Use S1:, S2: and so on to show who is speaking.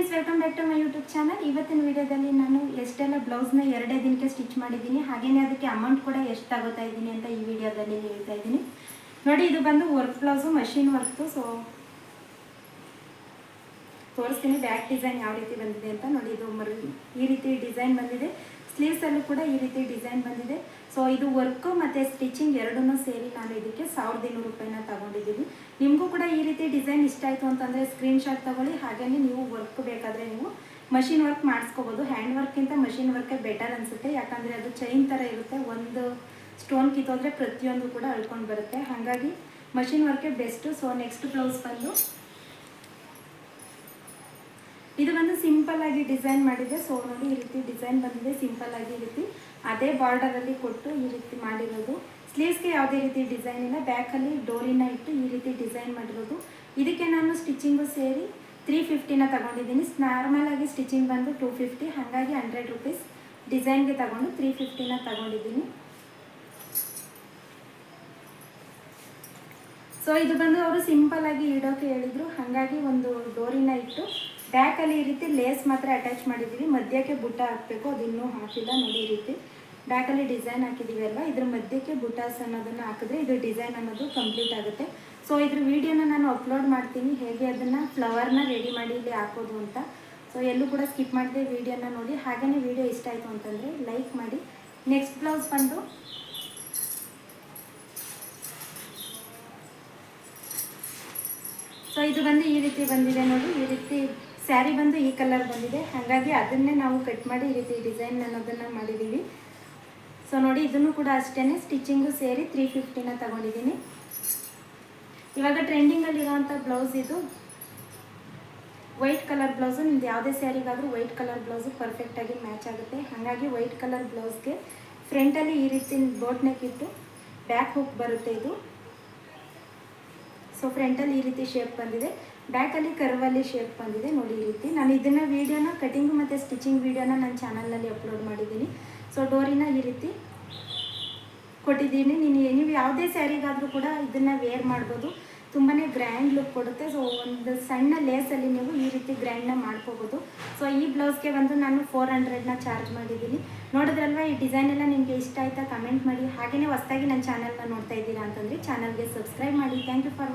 S1: Friends welcome back to my YouTube channel ಇವತ್ತಿನ ವಿಡಿಯೋದಲ್ಲಿ ನಾನು ಎಷ್ಟೆಲ್ಲ ಬ್ಲೌಸ್ನ ಎರಡೇ ದಿನಕ್ಕೆ ಸ್ಟಿಚ್ ಮಾಡಿದ್ದೀನಿ ಹಾಗೆಯೇ ಅದಕ್ಕೆ ಅಮೌಂಟ್ ಕೂಡ ಎಷ್ಟು ತಗೋತಾ ಇದ್ದೀನಿ ಅಂತ ಈ ವಿಡಿಯೋದಲ್ಲಿ ಹೇಳ್ತಾ ಇದ್ದೀನಿ. ನೋಡಿ, ಇದು ಬಂದು work blouse machine work so ತೋರಿಸ್ತೀನಿ ಬ್ಯಾಕ್ ಡಿಸೈನ್ ಯಾವ ರೀತಿ ಬಂದಿದೆ ಅಂತ. ನೋಡಿ, ಇದು ಮರು ಈ ರೀತಿ ಡಿಸೈನ್ ಬಂದಿದೆ. ಸ್ಲೀವ್ಸಲ್ಲೂ ಕೂಡ ಈ ರೀತಿ ಡಿಸೈನ್ ಬಂದಿದೆ. ಸೊ ಇದು ವರ್ಕು ಮತ್ತು ಸ್ಟಿಚಿಂಗ್ ಎರಡನ್ನೂ ಸೇರಿ ನಾನು ಇದಕ್ಕೆ ಸಾವಿರದ ಇನ್ನೂರು ರೂಪಾಯಿನ ನಿಮಗೂ ಕೂಡ ಈ ರೀತಿ ಡಿಸೈನ್ ಇಷ್ಟ ಆಯಿತು ಅಂತಂದರೆ ಸ್ಕ್ರೀನ್ಶಾಟ್ ತಗೊಳ್ಳಿ. ಹಾಗೇ ನೀವು ವರ್ಕ್ ಬೇಕಾದರೆ ನೀವು ಮಷಿನ್ ವರ್ಕ್ ಮಾಡಿಸ್ಕೋಬೋದು. ಹ್ಯಾಂಡ್ ವರ್ಕ್ಗಿಂತ ಮಷಿನ್ ವರ್ಕೇ ಬೆಟರ್ ಅನಿಸುತ್ತೆ. ಯಾಕಂದರೆ ಅದು ಚೈನ್ ಥರ ಇರುತ್ತೆ. ಒಂದು ಸ್ಟೋನ್ ಕಿತ್ತೋದ್ರೆ ಪ್ರತಿಯೊಂದು ಕೂಡ ಅಳ್ಕೊಂಡು ಬರುತ್ತೆ. ಹಾಗಾಗಿ ಮಷಿನ್ ವರ್ಕೇ ಬೆಸ್ಟು ಸೊ ನೆಕ್ಸ್ಟ್ ಬ್ಲೌಸ್ ಬಂದು ಇದು ಬಂದು ಸಿಂಪಲ್ ಆಗಿ ಡಿಸೈನ್ ಮಾಡಿದೆ. ಸೊ ನೋಡಿ ಈ ರೀತಿ ಡಿಸೈನ್ ಬಂದಿದೆ. ಸಿಂಪಲ್ ಆಗಿ ಈ ರೀತಿ. ಅದೇ ಬಾರ್ಡರಲ್ಲಿ ಕೊಟ್ಟು ಈ ರೀತಿ ಮಾಡಿರೋದು. ಸ್ಲೀವ್ಸ್ಗೆ ಯಾವುದೇ ರೀತಿ ಡಿಸೈನ್ ಇಲ್ಲ. ಬ್ಯಾಕಲ್ಲಿ ಡೋರಿನ ಇಟ್ಟು ಈ ರೀತಿ ಡಿಸೈನ್ ಮಾಡಿರೋದು. ಇದಕ್ಕೆ ನಾನು ಸ್ಟಿಚಿಂಗು ಸೇರಿ ತ್ರೀ ಫಿಫ್ಟಿನ ತಗೊಂಡಿದ್ದೀನಿ. ನಾರ್ಮಲ್ ಆಗಿ ಸ್ಟಿಚಿಂಗ್ ಬಂದು ಟೂ ಫಿಫ್ಟಿ ಹಾಗಾಗಿ ಹಂಡ್ರೆಡ್ ರುಪೀಸ್ ಡಿಸೈನ್ಗೆ ತಗೊಂಡು ತ್ರೀ ಫಿಫ್ಟಿನ ತಗೊಂಡಿದ್ದೀನಿ. ಸೊ ಇದು ಬಂದು ಅವರು ಸಿಂಪಲ್ ಆಗಿ ಇಡೋಕೆ ಹೇಳಿದ್ರು. ಹಾಗಾಗಿ ಒಂದು ಡೋರಿನ ಇಟ್ಟು ಬ್ಯಾಕಲ್ಲಿ ಈ ರೀತಿ ಲೇಸ್ ಮಾತ್ರ ಅಟ್ಯಾಚ್ ಮಾಡಿದ್ದೀವಿ. ಮಧ್ಯಕ್ಕೆ ಬುಟ್ಟ ಹಾಕಬೇಕು. ಅದಿನ್ನೂ ಹಾಕಿಲ್ಲ ನೋಡಿ ಈ ರೀತಿ. ಬ್ಯಾಕಲ್ಲಿ ಡಿಸೈನ್ ಹಾಕಿದ್ದೀವಿ ಅಲ್ವಾ? ಇದ್ರ ಮಧ್ಯಕ್ಕೆ ಬುಟಾಸ್ ಅನ್ನೋದನ್ನು ಹಾಕಿದ್ರೆ ಇದು ಡಿಸೈನ್ ಅನ್ನೋದು ಕಂಪ್ಲೀಟ್ ಆಗುತ್ತೆ. ಸೊ ಇದ್ರ ವಿಡಿಯೋನ ನಾನು ಅಪ್ಲೋಡ್ ಮಾಡ್ತೀನಿ. ಹೇಗೆ ಅದನ್ನು ಫ್ಲವರ್ನ ರೆಡಿ ಮಾಡಿ ಇಲ್ಲಿ ಹಾಕೋದು ಅಂತ. ಸೊ ಎಲ್ಲೂ ಕೂಡ ಸ್ಕಿಪ್ ಮಾಡಿದೆ ವಿಡಿಯೋನ ನೋಡಿ. ಹಾಗೆಯೇ ವಿಡಿಯೋ ಇಷ್ಟ ಆಯಿತು ಅಂತಂದರೆ ಲೈಕ್ ಮಾಡಿ. ನೆಕ್ಸ್ಟ್ ಬ್ಲೌಸ್ ಬಂದು ಸೊ ಇದು ಬಂದು ಈ ರೀತಿ ಬಂದಿದೆ ನೋಡಿ. ಈ ರೀತಿ ಸ್ಯಾರಿ ಬಂದು ಈ ಕಲರ್ ಬಂದಿದೆ. ಹಾಗಾಗಿ ಅದನ್ನೇ ನಾವು ಕಟ್ ಮಾಡಿ ಈ ರೀತಿ ಡಿಸೈನ್ ಅನ್ನೋದನ್ನು ಮಾಡಿದ್ದೀವಿ. ಸೊ ನೋಡಿ, ಇದನ್ನು ಕೂಡ ಅಷ್ಟೇ ಸ್ಟಿಚಿಂಗು ಸೇರಿ ತ್ರೀ ಫಿಫ್ಟಿನ ತಗೊಂಡಿದ್ದೀನಿ. ಇವಾಗ ಟ್ರೆಂಡಿಂಗಲ್ಲಿರೋವಂಥ ಬ್ಲೌಸ್ ಇದು ವೈಟ್ ಕಲರ್ ಬ್ಲೌಸು ನಿಮ್ದು ಯಾವುದೇ ಸ್ಯಾರಿಗಾದರೂ ವೈಟ್ ಕಲರ್ ಬ್ಲೌಸು ಪರ್ಫೆಕ್ಟಾಗಿ ಮ್ಯಾಚ್ ಆಗುತ್ತೆ. ಹಾಗಾಗಿ ವೈಟ್ ಕಲರ್ ಬ್ಲೌಸ್ಗೆ ಫ್ರಂಟಲ್ಲಿ ಈ ರೀತಿ ಬೋಟ್ ನೆಕ್ ಇಟ್ಟು ಬ್ಯಾಕ್ ಹುಕ್ ಬರುತ್ತೆ ಇದು. ಸೊ ಫ್ರಂಟಲ್ಲಿ ಈ ರೀತಿ ಶೇಪ್ ಬಂದಿದೆ. ಬ್ಯಾಕಲ್ಲಿ ಕರ್ವಲ್ಲಿ ಶೇಪ್ ಬಂದಿದೆ, ನೋಡಿ ರೀತಿ. ನಾನು ಇದನ್ನು ವೀಡಿಯೋನ ಕಟಿಂಗ್ ಮತ್ತು ಸ್ಟಿಚಿಂಗ್ ವೀಡಿಯೋನ ನನ್ನ ಚಾನಲ್ನಲ್ಲಿ ಅಪ್ಲೋಡ್ ಮಾಡಿದ್ದೀನಿ. ಸೊ ಡೋರಿನ ಈ ರೀತಿ ಕೊಟ್ಟಿದ್ದೀನಿ. ನೀನು ನೀವು ಯಾವುದೇ ಸ್ಯಾರಿಗಾದರೂ ಕೂಡ ಇದನ್ನು ವೇರ್ ಮಾಡ್ಬೋದು. ತುಂಬಾ ಗ್ರ್ಯಾಂಡ್ ಲುಕ್ ಕೊಡುತ್ತೆ. ಸೊ ಒಂದು ಸಣ್ಣ ಲೇಸಲ್ಲಿ ನೀವು ಈ ರೀತಿ ಗ್ರ್ಯಾಂಡ್ನ ಮಾಡ್ಕೋಬೋದು. ಸೊ ಈ ಬ್ಲೌಸ್ಗೆ ಬಂದು ನಾನು ಫೋರ್ ಹಂಡ್ರೆಡ್ನ ಚಾರ್ಜ್ ಮಾಡಿದ್ದೀನಿ. ನೋಡಿದ್ರಲ್ವ, ಈ ಡಿಸೈನ್ ಎಲ್ಲ ನಿಮಗೆ ಇಷ್ಟ ಆಯ್ತಾ? ಕಮೆಂಟ್ ಮಾಡಿ. ಹಾಗೆಯೇ ಹೊಸದಾಗಿ ನನ್ನ ಚಾನಲ್ನ ನೋಡ್ತಾ ಇದ್ದೀರಾ ಅಂತಂದರೆ ಚಾನಲ್ಗೆ ಸಬ್ಸ್ಕ್ರೈಬ್ ಮಾಡಿ. Thank you for